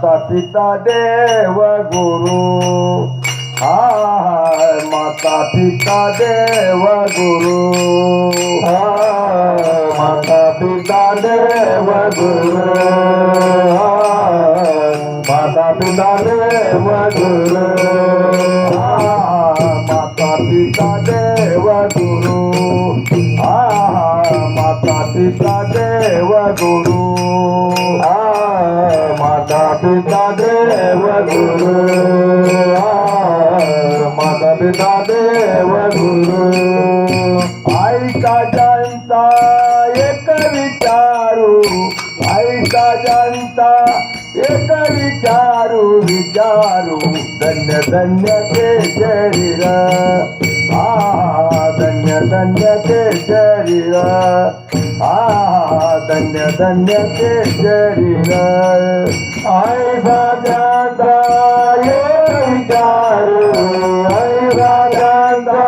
माता पिता देव गुरु हाय माता पिता देव गुरु हाय माता पिता देव गुरु हाय माता पिता देव गुरु దేవుడు మత పిత దేవుడు ఐకా జంతా ఏక విచారు ఐకా జంతా ఏక విచారు విచారు ధన్య ధన్య శరీర ధన్య ధన్య శరీర धन्य धन्य ते शरीर आ धन्य धन्य ते शरीर आईचा जनता एक विचारू आईचा जनता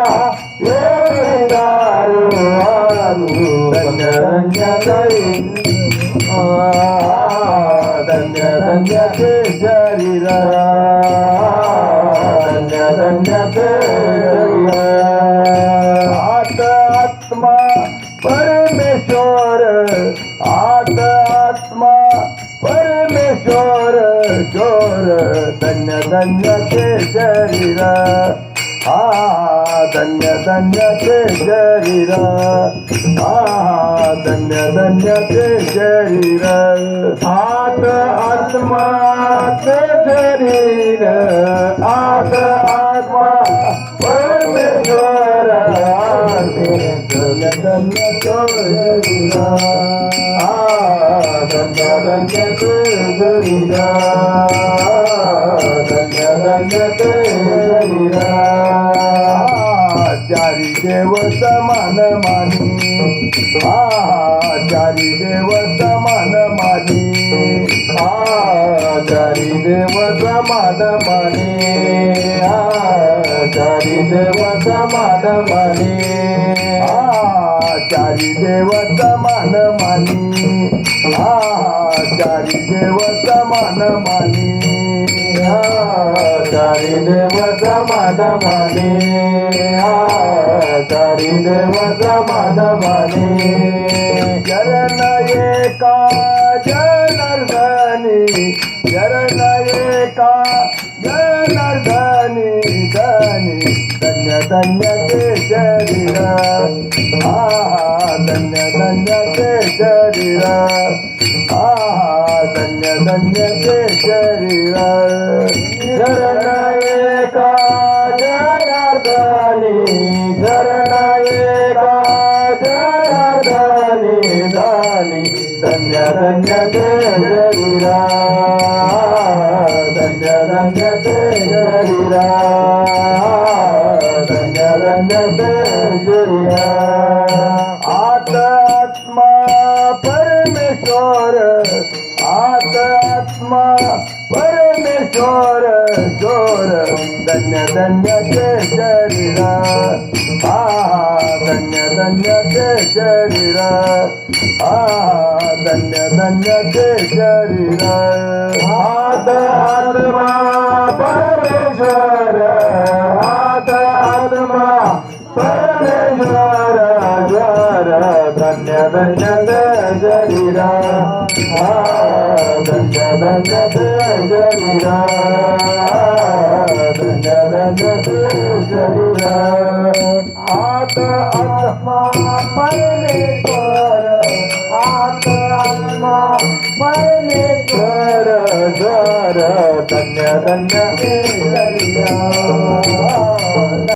एक विचारू धन्य धन्य ते धन्य धन्य ते शरीर धन्य धन्य ते आत आत्मा परमेश्वर आत आत्मा परमेश्वर शोर धन्य धन्य ते शरीर। हा धन्य धन्य ते शरीर। हा धन्य धन्य ते शरीर। आत आत्मा ते शरीर शरीर चारी देव समान मानी हा चारी देव समान मानी हा चारी देव समान मानी हा चारी देव समान मानी. चारी देवत मान मानी चारी देवत मान मानी हा चारी देवत मान मानी चारी देवत मान मानी चरण एका जनर्दनी चरण एका जनर्दनी धनी धन्य धन्य केशरी शरीर हा धन्य धन्य ते शरीर शरण एका जनार्दनी शरण एका जनार्दनी धनी धन्य धन्य ते शरीर धन्य धन्य ते शरीर धन्य धन्य ते शरीर आत आत्मा परमेश्वर आत आत्मा परमेश्वर शोर धन्य धन्य ते शरीर हा धन्य धन्य ते शरीर हा धन्य धन्य ते शरीर हात आत्मा परमेश्वर हात आत्मा परमेश्वर जर धन्य धन्य ते शरीर हा धन्य धन्य ते शरीर धन्य धन्य ते शरीर आत आत्मा परमेश्वर आत आत्मा परमेश्वर जर धन्य धन्य ते शरीर